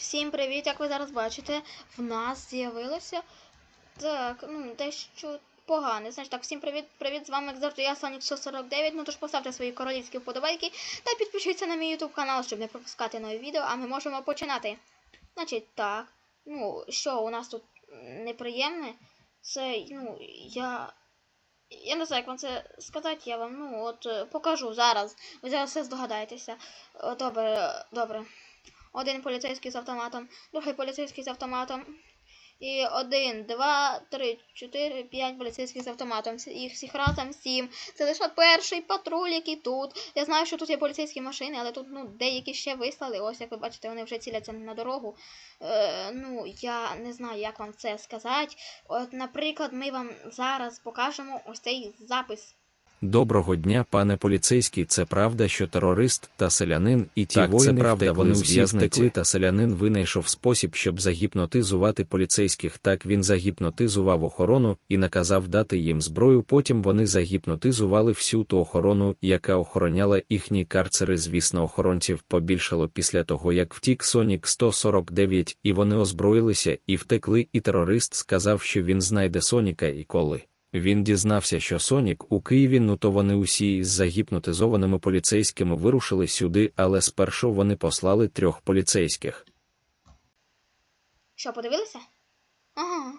Всім привіт! Як ви зараз бачите, в нас з'явилося так, ну, дещо погане. Значить так, всім привіт, привіт, з вами як завжди я Сонік 149. Ну тож поставте свої королівські вподобайки та підпишіться на мій YouTube канал, щоб не пропускати нові відео, а ми можемо починати. Значить так, ну, що у нас тут неприємне, це, ну, я. Я не знаю, як вам це сказати, я вам, ну, от е, покажу зараз. Ви зараз все здогадаєтеся. Добре, добре. Один поліцейський з автоматом, другий поліцейський з автоматом. І один, два, три, чотири, п'ять поліцейських з автоматом. Їх всіх разом сім. Це лише перший патруль, який тут. Я знаю, що тут є поліцейські машини, але тут ну, деякі ще вислали. Ось як ви бачите, вони вже ціляться на дорогу. Е, ну, я не знаю, як вам це сказати. От, наприклад, ми вам зараз покажемо ось цей запис. Доброго дня, пане поліцейський. Це правда, що терорист та селянин і ті Так, це правда, вони всі втекли. та селянин винайшов спосіб, щоб загіпнотизувати поліцейських. Так він загіпнотизував охорону і наказав дати їм зброю. Потім вони загіпнотизували всю ту охорону, яка охороняла їхні карцери. Звісно, охоронців побільшало після того, як втік Сонік 149, і вони озброїлися і втекли. І терорист сказав, що він знайде Соніка і коли. Він дізнався, що Сонік у Києві, ну то вони усі з загіпнотизованими поліцейськими вирушили сюди, але спершу вони послали трьох поліцейських. Що, подивилися? Ага.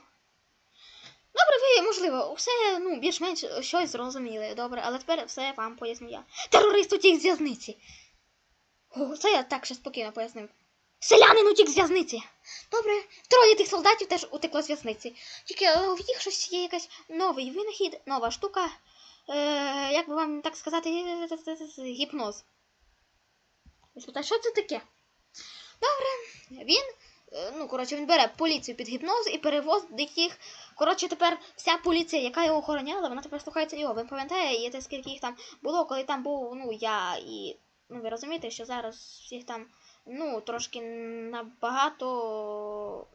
Добре, ви, можливо, все, ну, більш-менш щось зрозуміли. Добре, але тепер все вам поясню я. Терорист утік з в'язниці. Це я так ще спокійно пояснив. Селянин утік з в'язниці. Добре, троє тих солдатів теж утекло з в'язниці. Тільки е, в їх щось є якась новий винахід, нова штука. Е, як би вам так сказати, е, гіпноз. Ви спитаєте, що це таке? Добре, він Е, ну, коротше, він бере поліцію під гіпноз і перевозить їх. Коротше, тепер вся поліція, яка його охороняла, вона тепер слухається його. Ви пам'ятаєте, скільки їх там було, коли там був, ну, я і. Ну, ви розумієте, що зараз всіх там, ну, трошки набагато.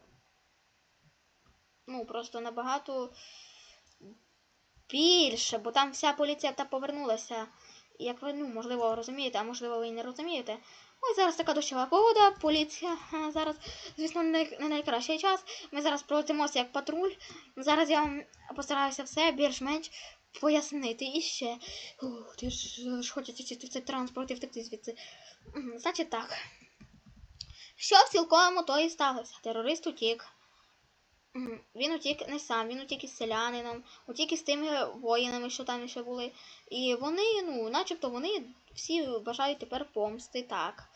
Ну, просто набагато більше, бо там вся поліція та повернулася. Як ви, ну, можливо, розумієте, а можливо, ви і не розумієте. Ось зараз така дощова погода, поліція зараз, звісно, не, найкращий час. Ми зараз пролетимося як патруль. Зараз я вам постараюся все більш-менш пояснити. І ще. Ух, ти ж, хочеться цей транспорт і втекти звідси. Значить так. Що в цілкому то і сталося? Терорист утік. Він утік не сам, він утік із селянином, утік із тими воїнами, що там ще були. І вони, ну, начебто вони всі бажають тепер помсти, так.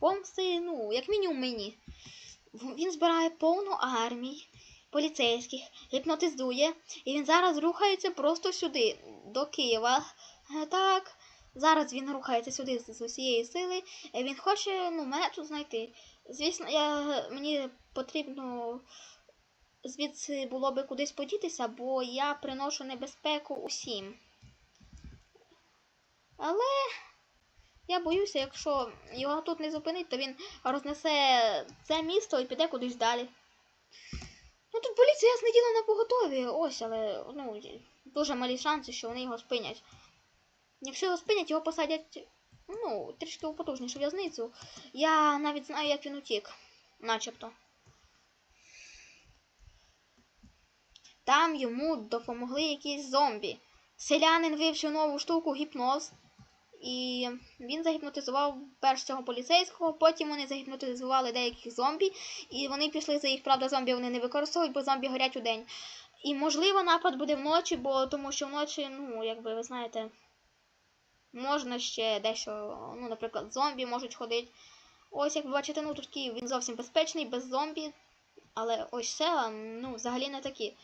Помсти, ну, як мінімум мені. Він збирає повну армію поліцейських, гіпнотизує, і він зараз рухається просто сюди, до Києва. Е, Так. Зараз він рухається сюди з з усієї сили. Е, Він хоче ну, мене тут знайти. Звісно, я, мені потрібно звідси було би кудись подітися, бо я приношу небезпеку усім. Але я боюся, якщо його тут не зупинить, то він рознесе це місто і піде кудись далі. Ну тут поліція сиділа на поготові, ось, але ну, дуже малі шанси, що вони його спинять. Якщо його спинять, його посадять ну, трішки у потужнішу в'язницю. Я навіть знаю, як він утік, начебто. Там йому допомогли якісь зомбі. Селянин вивчив нову штуку гіпноз. І він загіпнотизував перш цього поліцейського, потім вони загіпнотизували деяких зомбі, і вони пішли за їх, правда, зомбі вони не використовують, бо зомбі горять у день. І можливо напад буде вночі, бо тому що вночі, ну, якби ви знаєте, можна ще дещо, ну, наприклад, зомбі можуть ходити. Ось, як ви бачите, ну тут Київ він зовсім безпечний, без зомбі. Але ось села, ну, взагалі не такі.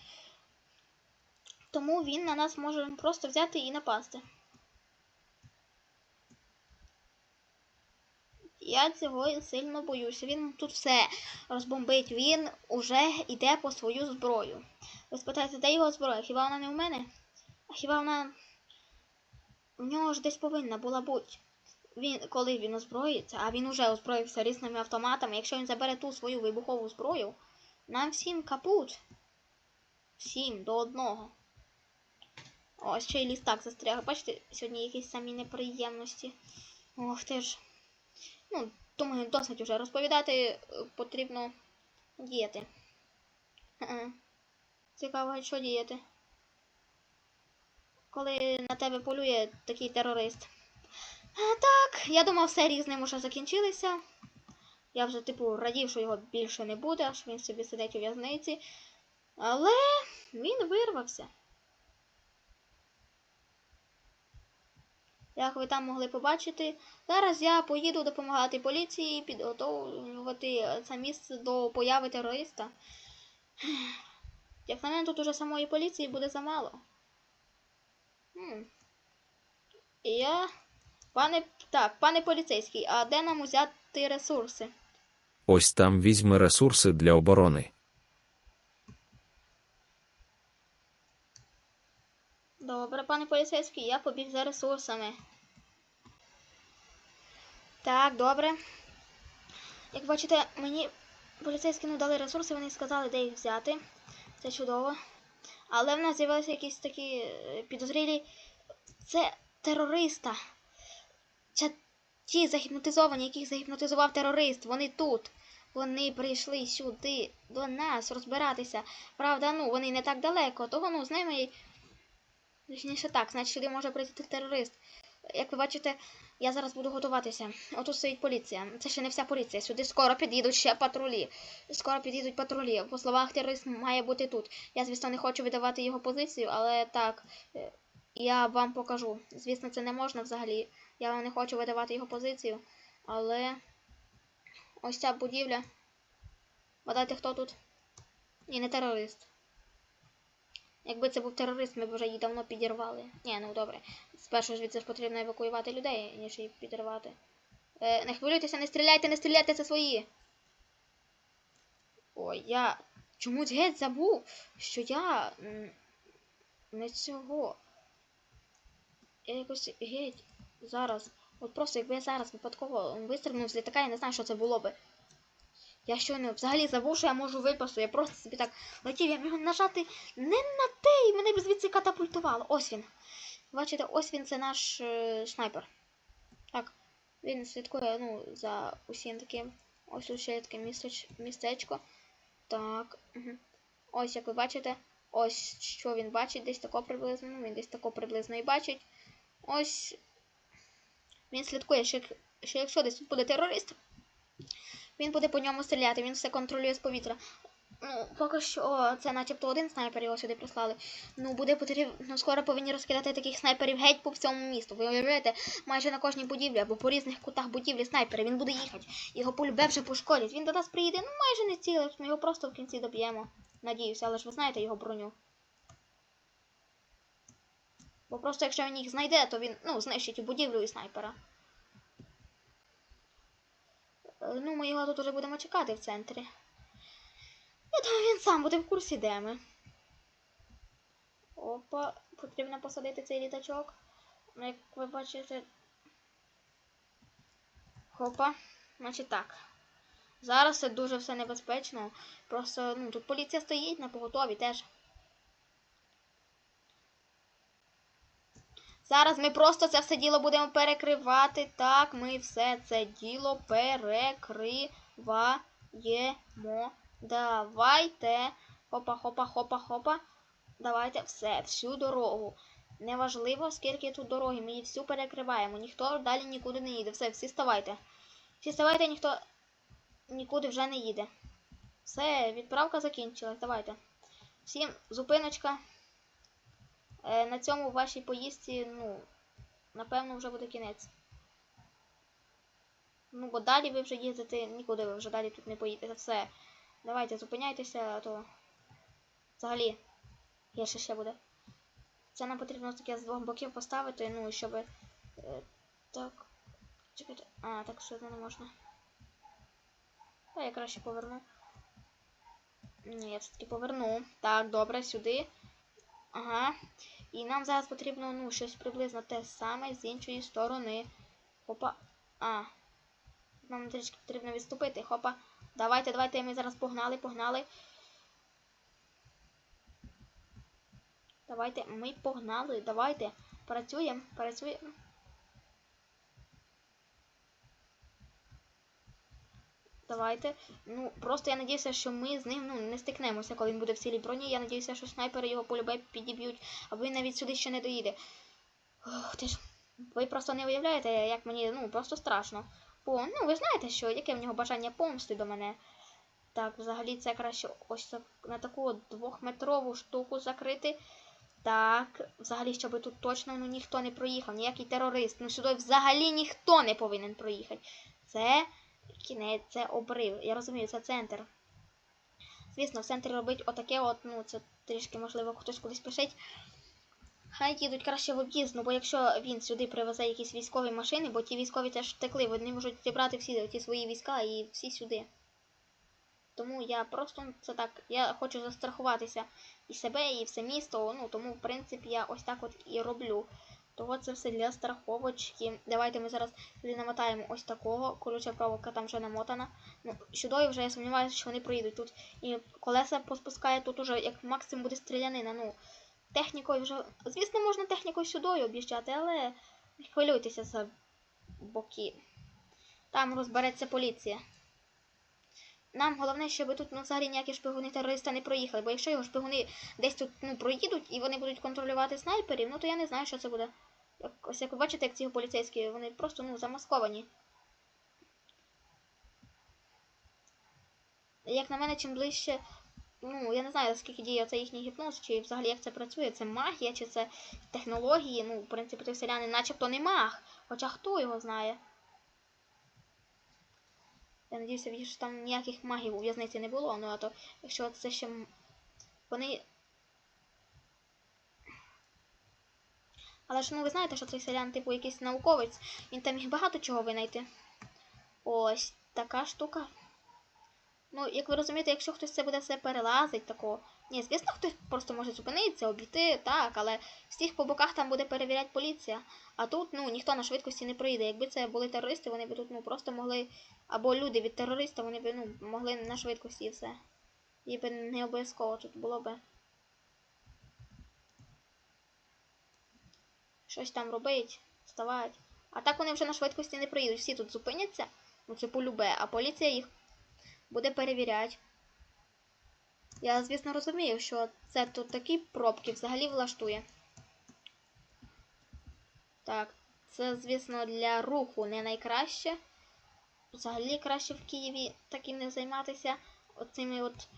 Тому він на нас може просто взяти і напасти. Я цього сильно боюся. Він тут все розбомбить. Він уже йде по свою зброю. Ви спитаєте, де його зброя? Хіба вона не у мене? А хіба вона. В нього ж десь повинна була бути. Він, коли він озброїться, а він уже озброївся різними автоматами. Якщо він забере ту свою вибухову зброю, нам всім капут. Всім до одного. О, ще й лістак застряг. Бачите, сьогодні якісь самі неприємності. Ох ти ж. Ну, думаю, досить уже розповідати, е, потрібно діяти. Цікаво, що діяти. Коли на тебе полює такий терорист. Так, я думав, серії з ним уже закінчилися. Я вже, типу, радів, що його більше не буде, аж він собі сидить у в'язниці. Але він вирвався. Як ви там могли побачити, зараз я поїду допомагати поліції підготовлювати це місце до появи терориста. Як на мене, тут уже самої поліції буде замало. Хм. Я. Пане. Так, пане поліцейський, а де нам узяти ресурси? Ось там візьми ресурси для оборони. Добре, пане поліцейський, я побіг за ресурсами. Так, добре. Як бачите, мені поліцейські не дали ресурси, вони сказали, де їх взяти. Це чудово. Але в нас з'явилися якісь такі е, підозрілі. Це терориста. Це ті загіпнотизовані, яких загіпнотизував терорист. Вони тут. Вони прийшли сюди до нас розбиратися. Правда, ну вони не так далеко, того ну з ними Точніше так, значить сюди може прийти терорист. Як ви бачите, я зараз буду готуватися. Отут стоїть поліція. Це ще не вся поліція. Сюди скоро під'їдуть ще патрулі. Скоро під'їдуть патрулі. По словах, терорист має бути тут. Я, звісно, не хочу видавати його позицію, але так, е, я вам покажу. Звісно, це не можна взагалі. Я не хочу видавати його позицію. Але ось ця будівля. Гадайте, хто тут? Ні, не терорист. Якби це був терорист, ми б вже її давно підірвали. Ні, ну добре. Спершу ж потрібно евакуювати людей, ніж її підірвати. Е, не хвилюйтеся, не стріляйте, не стріляйте, це свої. Ой, я чомусь геть забув, що я не цього. Я якось геть зараз. От просто якби я зараз випадково вистрибнув з літака, я не знаю, що це було би. Я щойно взагалі забув, що я можу випасу. Я просто собі так летів, я міг нажати не на те, і мене б звідси катапультувало. Ось він. Бачите, ось він це наш е, снайпер. Так, він слідкує ну, за усім таким. Ось тут ще таке містеч, містечко. Так. Угу. Ось як ви бачите, ось що він бачить, десь тако приблизно. Ну, він десь тако приблизно і бачить. Ось. Він слідкує, що, що якщо десь тут буде терорист, він буде по ньому стріляти, він все контролює з повітря. Ну, поки що це начебто один снайпер його сюди прислали. Ну, буде потрібно, ну, скоро повинні розкидати таких снайперів геть по всьому місту. Ви уявляєте, майже на кожній будівлі або по різних кутах будівлі снайпери. Він буде їхати. Його полюбе вже пошкодять. Він до нас приїде, ну майже не цілий, ми його просто в кінці доб'ємо. Надіюся, але ж ви знаєте його броню. Бо просто якщо він їх знайде, то він ну, знищить і будівлю і снайпера. Е, Ну, ми його тут уже будемо чекати в центрі. Я думаю, він сам буде в курсі, де ми. Опа, потрібно посадити цей літачок. Ну, як ви бачите. Хопа. Значить так. Зараз це дуже все небезпечно. Просто, ну, тут поліція стоїть на поготові теж. Зараз ми просто це все діло будемо перекривати. Так, ми все це діло перекриваємо. Давайте. Хопа, хопа, хопа, хопа. Давайте все, всю дорогу. Неважливо, скільки тут дороги, ми її всю перекриваємо. Ніхто далі нікуди не їде. Все, всі ставайте. Всі ставайте, ніхто нікуди вже не їде. Все, відправка закінчилась. Давайте. Всім зупиночка. Е, на цьому вашій поїздці, ну, напевно, вже буде кінець. Ну, бо далі ви вже їздите, нікуди ви вже далі тут не поїдете. Все. Давайте, зупиняйтеся, а то взагалі гірше ще буде. Це нам потрібно таке з двох боків поставити, ну, щоб. Е, так. Чекайте. А, так все одно не можна. А я краще поверну. Ні, я все-таки поверну. Так, добре, сюди. Ага. І нам зараз потрібно, ну, щось приблизно те саме з іншої сторони. Хопа. А. Нам трішки потрібно відступити. Хопа. Давайте, давайте, ми зараз погнали, погнали. Давайте, ми погнали, давайте. Працюємо, працюємо. Давайте. Ну, просто я надіюся, що ми з ним ну, не стикнемося, коли він буде в цілій броні. Я надіюся, що снайпери його полюбе підіб'ють, або він навіть сюди ще не доїде. Ох, ти ж. Ви просто не уявляєте, як мені ну, просто страшно. Бо, ну, ви знаєте, що яке в нього бажання помсти до мене. Так, взагалі це краще ось на таку двохметрову штуку закрити. Так, взагалі, щоб тут точно ну, ніхто не проїхав, ніякий терорист. Ну сюди взагалі ніхто не повинен проїхати. Це кінець, це обрив. Я розумію, це центр. Звісно, в центрі робить отаке, от, ну, це трішки, можливо, хтось кудись пишеть. Хай їдуть краще в об'їзд, ну бо якщо він сюди привезе якісь військові машини, бо ті військові теж втекли, вони можуть зібрати всі ті свої війська і всі сюди. Тому я просто ну, це так, я хочу застрахуватися і себе, і все місто. Ну тому, в принципі, я ось так от і роблю. Того це все для страховочки. Давайте ми зараз намотаємо ось такого. Колюча проволока там вже намотана. Ну, сюди вже я сумніваюся, що вони проїдуть тут. І колеса поспускає тут уже як максимум буде стрілянина. Ну, технікою вже. Звісно, можна технікою сюди об'їжджати, але не хвилюйтеся за боки. Там розбереться поліція. Нам головне, щоб тут ну, взагалі ніякі шпигуни терориста не проїхали, бо якщо його шпигуни десь тут ну, проїдуть і вони будуть контролювати снайперів, ну то я не знаю, що це буде. Як, ось як ви бачите, як ці поліцейські, вони просто ну, замасковані. Як на мене, чим ближче, ну, я не знаю, скільки діє цей їхній гіпноз, чи взагалі як це працює, це магія, чи це технології. Ну, в принципі, той селянин начебто не маг, хоча хто його знає. Я надіюся, що там ніяких магів у в'язниці не було, ну а то якщо це ще вони. Але ж ну ви знаєте, що цей селян, типу, якийсь науковець, він там міг багато чого винайти. Ось така штука. Ну, як ви розумієте, якщо хтось це буде все перелазить такого. Ні, звісно, хтось просто може зупинитися, обійти, так, але всіх по боках там буде перевіряти поліція. А тут, ну, ніхто на швидкості не проїде. Якби це були терористи, вони б тут ну, просто могли. Або люди від терориста, вони б ну, могли на швидкості і все. І б не обов'язково тут було б. Щось там робить, вставать. А так вони вже на швидкості не проїдуть. Всі тут зупиняться, ну це полюбе, а поліція їх буде перевіряти. Я, звісно, розумію, що це тут такі пробки взагалі влаштує. Так, це, звісно, для руху не найкраще. Взагалі краще в Києві таким не займатися. Оцими от.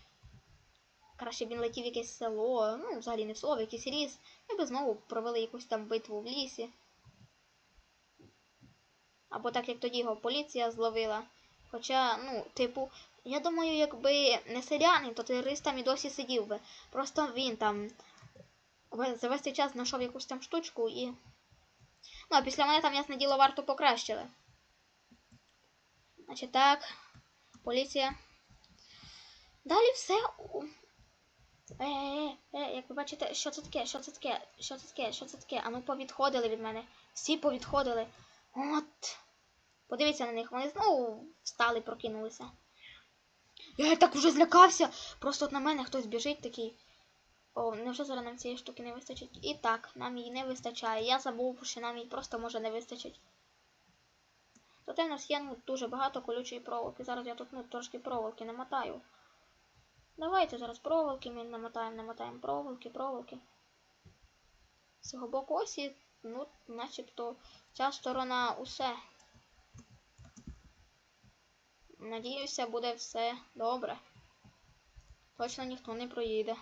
Краще він летів в якесь село, ну, взагалі не в село, в якийсь ліс. Ми б знову провели якусь там битву в лісі. Або так як тоді його поліція зловила. Хоча, ну, типу, я думаю, якби не селянин, то терорист там і досі сидів би. Просто він там за весь цей час знайшов якусь там штучку і. Ну, а після мене там, ясне діло, варту покращили. Значить так, поліція. Далі все. у- Е, е, е, як ви бачите, що це таке, що це таке, що це таке, що це таке? А ну повідходили від мене. Всі повідходили. От. Подивіться на них, вони знову встали, прокинулися. Я так вже злякався. Просто от на мене хтось біжить такий. О, невже зараз нам цієї штуки не вистачить? І так, нам її не вистачає. Я забув, що нам її просто може не вистачить. Зате в нас є ну, дуже багато колючої проволоки. Зараз я тут ну, трошки проволоки намотаю. Давайте зараз проволоки ми намотаємо, намотаємо проволоки, проволоки. З цього боку ось ну, начебто, ця сторона усе. Надіюся, буде все добре. Точно ніхто не проїде.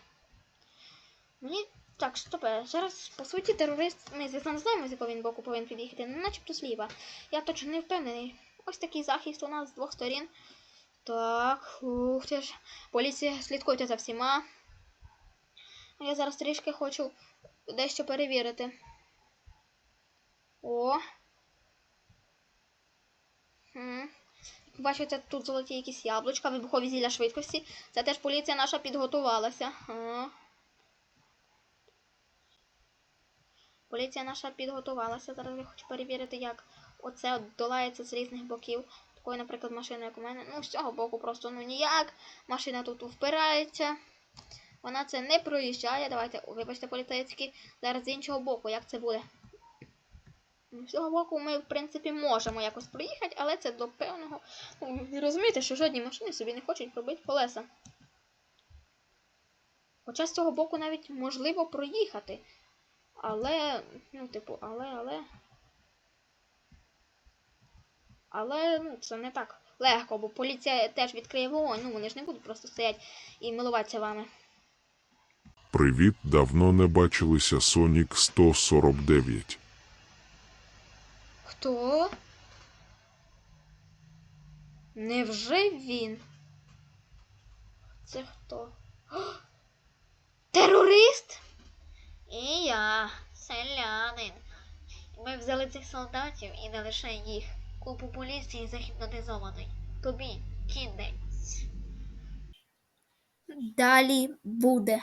Мені. Так, стопе. Зараз, по суті, терорист. Ми, звісно, не знаємо, з якого він боку повинен під'їхати, ну начебто зліва. Я точно не впевнений. Ось такий захист у нас з двох сторін. Так, ух ти ж. Поліція, слідкуйте за всіма. Я зараз трішки хочу дещо перевірити. О. Хм. Бачите, тут золоті якісь яблучка, вибухові зілля швидкості. Це теж поліція наша підготувалася. А. Поліція наша підготувалася. Зараз я хочу перевірити, як оце долається з різних боків. Такою, наприклад, машиною, як у мене. Ну, з цього боку просто ну ніяк. Машина тут впирається. Вона це не проїжджає. Давайте, вибачте, поліцейські. Зараз з іншого боку, як це буде. Цього боку ми, в принципі, можемо якось проїхати, але це до певного. Ну, ви розумієте, що жодні машини собі не хочуть пробити колеса. Хоча з цього боку навіть можливо проїхати. Але, ну, типу, але, але. Але ну, це не так легко, бо поліція теж відкриє вогонь. Ну, вони ж не будуть просто стояти і милуватися вами. Привіт, давно не бачилися Сонік 149. Хто? Невже він? Це хто? О! Терорист? І я, селянин. Ми взяли цих солдатів і не лише їх. Купу поліції загіпнотизований. Тобі кінець. Далі буде.